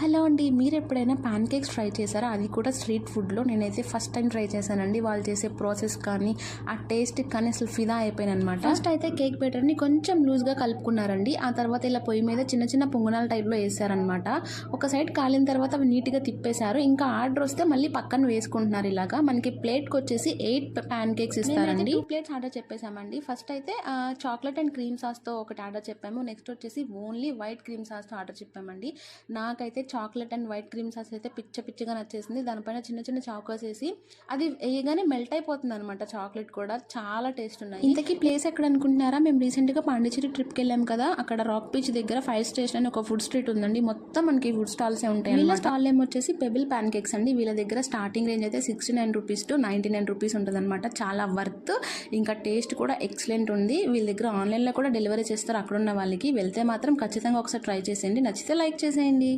Hello అండి మీరు ఎప్పుడైనా ప్యాన్ కేక్స్ ట్రై చేశారా? అది కూడా స్ట్రీట్ ఫుడ్లో. నేనైతే ఫస్ట్ టైం ట్రై చేశానండి. వాళ్ళు చేసే ప్రాసెస్ కానీ ఆ టేస్ట్ కానీ అసలు ఫిదా అయిపోయాను అనమాట ఫస్ట్ అయితే కేక్ బ్యాటర్ని కొంచెం లూజ్గా కలుపుకున్నారండి. ఆ తర్వాత ఇలా పొయ్యి మీద చిన్న చిన్న పొంగనాల టైప్లో వేసారనమాట. ఒక సైడ్ కాలిన తర్వాత అవి నీట్గా తిప్పేశారు. ఇంకా ఆర్డర్ వస్తే మళ్ళీ పక్కన వేసుకుంటున్నారు ఇలాగా. మనకి ప్లేట్కి వచ్చేసి ఎయిట్ ప్యాన్ కేక్స్ ఇస్తారండి. టూ ప్లేట్స్ ఆర్డర్ చెప్పేసామండి ఫస్ట్ అయితే చాక్లెట్ అండ్ క్రీమ్ సాస్తో ఒకటి ఆర్డర్ చెప్పాము. నెక్స్ట్ వచ్చేసి ఓన్లీ వైట్ క్రీమ్ సాస్తో ఆర్డర్ చెప్పామండి. నాకైతే chocolate and white cream sauce అయితే పిచ్చ పిచ్చగా నచ్చేసింది. దానిపైన చిన్న చిన్న చాకోస్ వేసి అది వేయగానే మెల్ట్ అయిపోతుంది అనమాట చాక్లెట్ కూడా. చాలా టేస్ట్ ఉన్నాయి. ఇంతకీ ప్లేస్ ఎక్కడ అనుకుంటున్నారా? మేము రీసెంట్గా పాండిచేరి ట్రిప్కి వెళ్ళాం కదా. అక్కడ రాక్ బీచ్ దగ్గర ఫైవ్ స్టేషన్ అని ఒక ఫుడ్ స్ట్రీట్ ఉందండి. మొత్తం మనకి ఫుడ్ స్టాల్స్ ఉంటాయి వీళ్ళ స్టాల్ ఏమో వచ్చేసి పెబిల్ ప్యాన్ కేక్స్ అండి. వీళ్ళ దగ్గర స్టార్టింగ్ రేంజ్ అయితే sixty nine rupees to ninety nine rupees ఉంటుంది అనమాట చాలా వర్త్. ఇంకా టేస్ట్ కూడా ఎక్సలెంట్ ఉంది. వీళ్ళ దగ్గర ఆన్లైన్లో కూడా డెలివరీ చేస్తారు అక్కడ ఉన్న వాళ్ళకి. వెళ్తే మాత్రం ఖచ్చితంగా ఒకసారి ట్రై చేసేయండి. నచ్చితే లైక్ చేసేయండి.